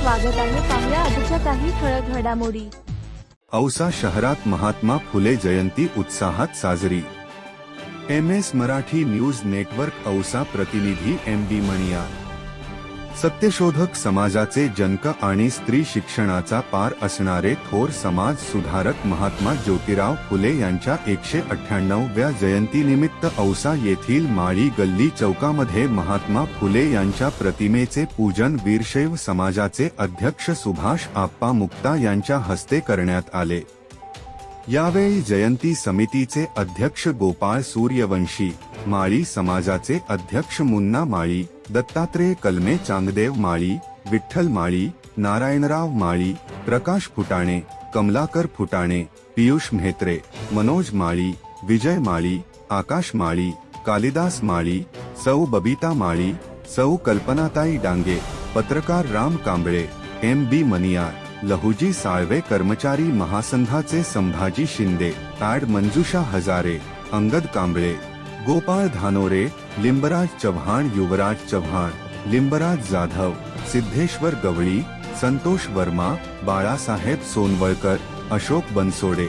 स्वागत आहे पाहुया आजच्या काही ठळक घडामोडी. औसा शहरात महात्मा फुले जयंती उत्साहात साजरी. M S Marathi news network Ausa प्रतिनिधी एम बी मणिया. सत्यशोधक समाजाचे जनक आणि स्त्री शिक्षणाचा पार असणारे थोर समाज सुधारक महात्मा ज्योतिराव फुले यांच्या एकशे अठ्ठ्याण्णवव्या जयंतीनिमित्त औसा येथील माळी गल्ली चौकामध्ये महात्मा फुले यांच्या प्रतिमेचे पूजन वीरशैव समाजाचे अध्यक्ष सुभाष आप्पा मुक्ता यांच्या हस्ते करण्यात आले. यावेळी जयंती समितीचे अध्यक्ष गोपाळ सूर्यवंशी माळी समाजाचे अध्यक्ष मुन्ना माळी दत्तात्रेय कलमे चांगदेव माळी विठ्ठल माळी नारायणराव माळी प्रकाश फुटाणे कमलाकर फुटाणे पियुष म्हेत्रे मनोज माळी विजय माळी आकाश माळी कालिदास माळी सौ बबिता माळी सौ कल्पनाताई डांगे पत्रकार राम कांबळे एम बी मनियार. लहुजी साळवे कर्मचारी महासंघाचे संभाजी शिंदे ॲड मंजुषा हजारे अंगद कांबळे गोपाळ धानोरे लिंबराज चव्हाण युवराज चव्हाण लिंबराज जाधव सिद्धेश्वर गवळी संतोष वर्मा बाळासाहेब सोनवळकर अशोक बनसोडे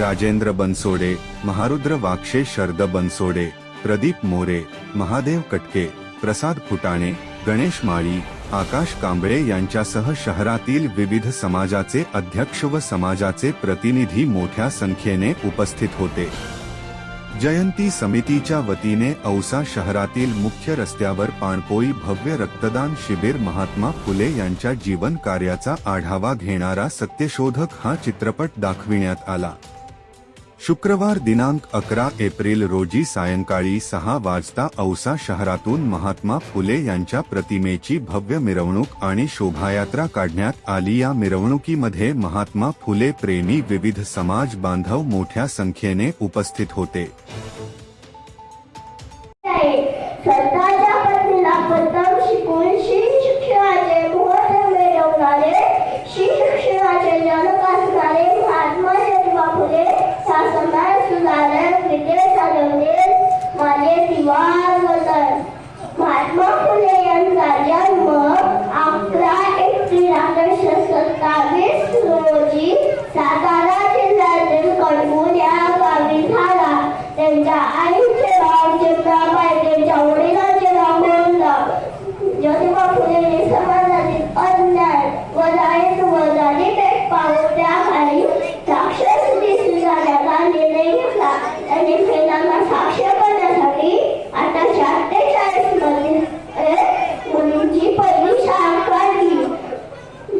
राजेंद्र बनसोडे महारुद्र वाक्षे शरद बनसोडे प्रदीप मोरे महादेव कटके प्रसाद फुटाणे गणेश माळी आकाश कांबळे यांच्यासह शहरातील विविध समाजाचे अध्यक्ष व समाजाचे प्रतिनिधी मोठ्या संख्येने उपस्थित होते. जयंती समितीच्या वतीने औसा शहरातील मुख्य रस्त्यावर पाणपोई भव्य रक्तदान शिबिर महात्मा फुले यांच्या जीवन कार्याचा आढावा घेणारा सत्यशोधक हा चित्रपट दाखविण्यात आला. शुक्रवार दिनांक अकरा एप्रिल रोजी सायंकाळी सहा वाजता औसा शहरातून महात्मा फुले यांच्या प्रतिमेची भव्य मिरवणूक आणि शोभायात्रा काढण्यात आली. या मिरवणुकीमध्ये महात्मा फुले प्रेमी विविध समाज बांधव मोठ्या संख्येने उपस्थित होते आहे. स्वतःच्या पत्नीला प्रथम शिकून शिक्षणाचे महत्त्व मिळवणारे शिक्षणाचे जनक असणारे महात्मा ज्योतिबा फुले हा समाज सुधारक विद्या चालवले माझे दिवार वतन महात्मा फुले यांचा जन्म अकरा एप्रिल अठराशे सत्तावीस रोजी सातारा जिल्ह्यातील कडबूर या गावी झाला त्यांच्या आईचे नाव चिमणाबाई त्यांच्या वडिलांचे नाव गोविंदराव ज्योतिबा फुले समाजातील अन्याय व जाहीर व जातीभेद पाहून त्याखाली साक्षरस्थिती सुधारण्याचा निर्णय घेतला त्यांनी महिलांना साक्षर करण्यासाठी अठराशे अठ्ठेचाळीसमध्ये मुलींची पहिली शाळा काढली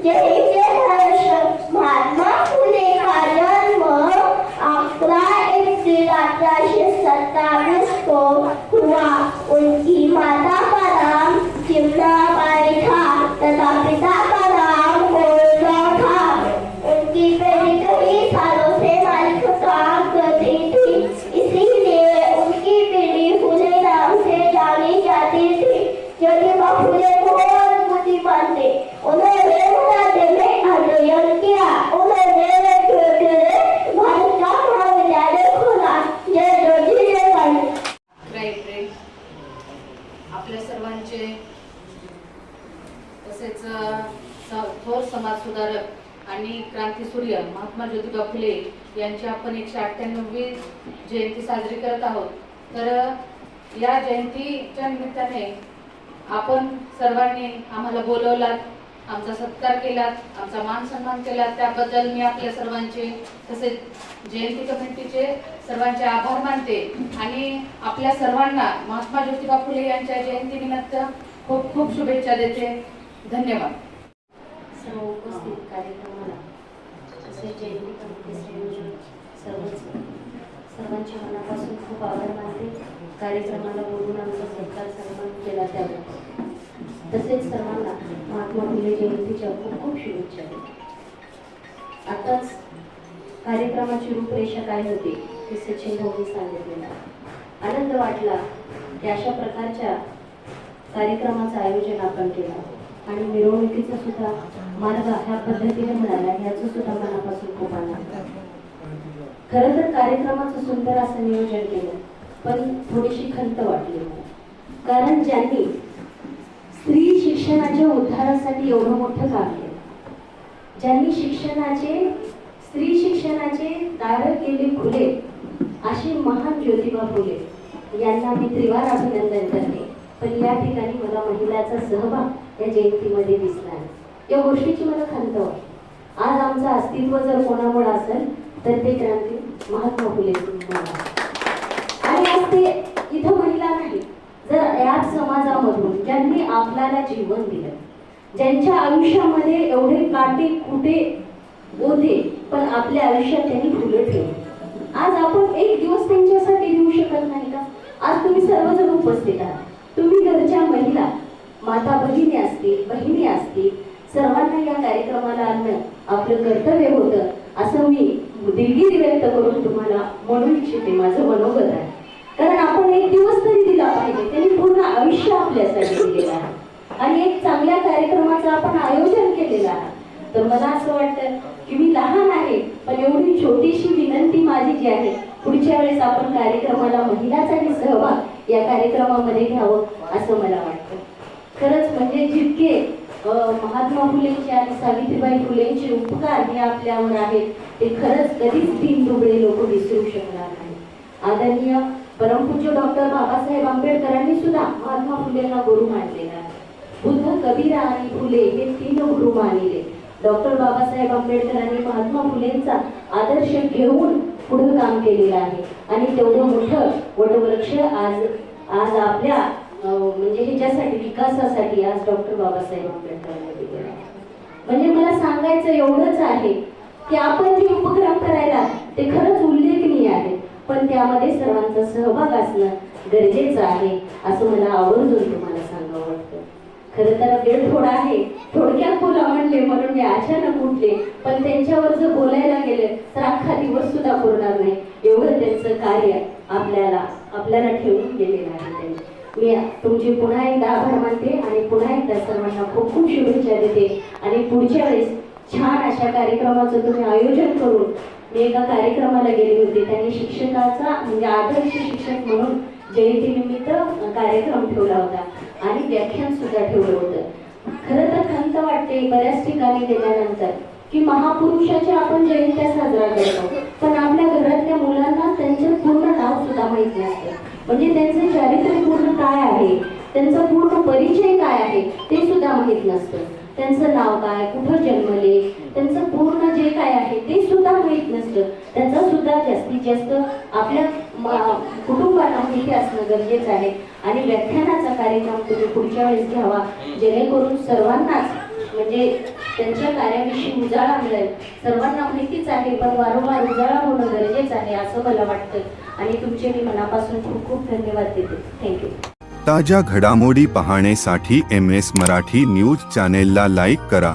जय जय महाराष्ट्र महात्मा फुले का जन्म अकरा एप्रिल अठारह सत्ताईस को हुआ उनकी माता का नाम चिमनाबाई था तथा पिता का नाम गोविंदराव था उनकी बेटी कई सालों से मालिक काम करती थी इसीलिए उनकी बेटी फुले नाम से जानी जाती थी ज्योतिबा फुले बहुत बुद्धिमान थे उन्होंने मराठे में अध्ययन किया उन्होंने भारत का महाविद्यालय खोला जय ज्योति जय भारत राईट राईट आपल्या सर्वांचे तसेच अ, स- थोर समाज सुधारक आणि सूर्य महात्मा ज्योतिबा फुले यांची आपण एकशे अठ्ठ्याण्णवी जयंती साजरी करत आहोत. तर या जयंतीच्या निमित्ताने आपण सर्वांनी आम्हाला बोलवलात आमचा सत्कार केलात आमचा मान सन्मान केला त्याबद्दल मी आपल्या सर्वांचे तसेच जयंती कमिटीचे सर्वांचे आभार मानते. आणि आपल्या सर्वांना महात्मा ज्योतिबा फुले यांच्या जयंतीनिमित्त खूप खूप शुभेच्छा देते. धन्यवाद. सर्व उपस्थित कार्यक्रम जयंती सर्वच सर्वांच्या मनापासून खूप आभार मानते. कार्यक्रमाला बोलून आमचा सत्कार सन्मान केला त्यावर. तसेच सर्वांना महात्मा फुले जयंतीच्या खूप खूप शुभेच्छा. आताच कार्यक्रमाची रूपरेषा काय होती ते सचिन भाऊनी सांगितलेलं. आनंद वाटला की अशा प्रकारच्या कार्यक्रमाचं आयोजन आपण केलं. आणि मिरवणुकीचा सुद्धा मार्ग ह्या पद्धतीने मिळाला याचं सुद्धा मनापासून खूप आनंद आहे. खरं तर कार्यक्रमाचं सुंदर असं नियोजन केलं पण थोडीशी खंत वाटली मला. कारण ज्यांनी स्त्री शिक्षणाच्या उद्धारासाठी एवढं मोठं काम केलं ज्यांनी शिक्षणाचे स्त्री शिक्षणाचे दार केले खुले अशी महान ज्योतिबा फुले यांना मी त्रिवार अभिनंदन करते. पण या ठिकाणी मला महिलाचा सहभाग या जयंतीमध्ये दिसला या गोष्टीची मला खंत वाटते. आज आमचं अस्तित्व जर कोणामुळे असेल तर ते क्रांती महात्मा फुले आणि आज ते इथं महिला नाही जर याच समाजामधून ज्यांनी आपल्याला जीवन दिलं ज्यांच्या आयुष्यामध्ये एवढे काटे कुठे होते पण आपल्या आयुष्यात त्यांनी फुलं ठेवली. आज आपण एक दिवस त्यांच्यासाठी देऊ शकत नाही का? आज तुम्ही सर्वजण उपस्थित आहात. तुम्ही घरच्या महिला माता भगिनी असतील बहिणी असतील सर्वांना या कार्यक्रमाला आणणं आपलं कर्तव्य होतं असं मी दिलगिरी व्यक्त करून तुम्हाला म्हणू इच्छिते. माझं मनोगत आहे. कारण आपण एक दिवस तरी दिला पाहिजे. त्यांनी पूर्ण आयुष्य आपल्यासाठी दिलेलं आहे. आणि एक चांगल्या कार्यक्रमाचं आपण आयोजन केलेलं आहे. तर मला असं वाटतं की मी लहान आहे पण एवढी छोटीशी विनंती माझी जी आहे पुढच्या वेळेस आपण कार्यक्रमाला महिलाचाही सहभाग या कार्यक्रमामध्ये घ्यावं असं मला वाटतं. खरंच म्हणजे जितके महात्मा फुलेंचे आणि सावित्रीबाई फुलेंचे उपकार हे आपल्यावर आहेत ते खरंच कधीच तीन दुबळे लोक विसरू शकणार नाही आदरणीय परमपूज्य डॉक्टर बाबासाहेब आंबेडकरांनी सुद्धा महात्मा फुलेंना गुरु मानलेला आहे. बुद्ध कबीरा आणि फुले हे तीन गुरु मानले डॉक्टर बाबासाहेब आंबेडकरांनी महात्मा फुलेंचा आदर्श घेऊन पुढं काम केलेलं आहे. आणि तेवढं मोठं वटवृक्ष आज आज आपल्या म्हणजे ह्याच्यासाठी विकासासाठी आज डॉक्टर बाबासाहेब आंबेडकरांनी दिलेलं आहे. म्हणजे मला सांगायचं एवढंच आहे की आपण जे उपक्रम करायला ते खरंच उल्लेखनीय आहे. पण त्यामध्ये सर्वांचा सहभाग असणं गरजेचं आहे असं मला आवर्जून तुम्हाला सांगावं वाटतं. खरं तर वेळ थोडा आहे थोडक्यात बोला म्हणले म्हणून मी अचानक उठले. पण त्यांच्यावर जर बोलायला गेले तर अख्खा दिवस सुद्धा बोलणार नाही. एवढं त्यांचं कार्य आपल्याला आपल्याला ठेवून गेलेलं आहे त्यांनी. मी तुमची पुन्हा एकदा आभार मानते आणि पुन्हा एकदा सर्वांना खूप खूप शुभेच्छा देते. आणि पुढच्या वेळेस छान अशा कार्यक्रमाचं तुम्ही आयोजन करून मी एका कार्यक्रमाला गेली होती. त्यांनी शिक्षकाचा म्हणजे आदर्श शिक्षक म्हणून जयंतीनिमित्त कार्यक्रम ठेवला होता. आणि व्याख्यान सुद्धा ठेवलं होतं. खरं तर खंत वाटते बऱ्याच ठिकाणी गेल्यानंतर की महापुरुषाच्या आपण जयंत्या साजरा करतो. पण आपल्या घरातल्या मुलांना त्यांचं पूर्ण नाव सुद्धा माहीत नसतं. म्हणजे त्यांचं चारित्र्य पूर्ण काय आहे? त्यांचा पूर्ण परिचय काय आहे? ते सुद्धा माहीत नसतं. त्यांचं नाव काय? कुठं जन्मले? त्यांचं पूर्ण जे काय आहे ते माहीत नसतं. त्यांचा सुद्धा जास्तीत जास्त आपल्या कुटुंबाला माहिती असणं गरजेचं आहे. आणि व्याख्यानाचा कार्यक्रम तुम्ही पुढच्या वेळेस घ्यावा. जेणेकरून सर्वांनाच म्हणजे त्यांच्या कार्याविषयी उजाळा मिळेल. सर्वांना माहितीच आहे पण वारंवार उजाळा होणं गरजेचं आहे असं मला वाटतं. आणि तुमचे मी मनापासून खूप खूप धन्यवाद देते. थँक्यू ताज्या घडामोडी पाहण्यासाठी एम एस मराठी न्यूज चॅनेलला लाईक करा.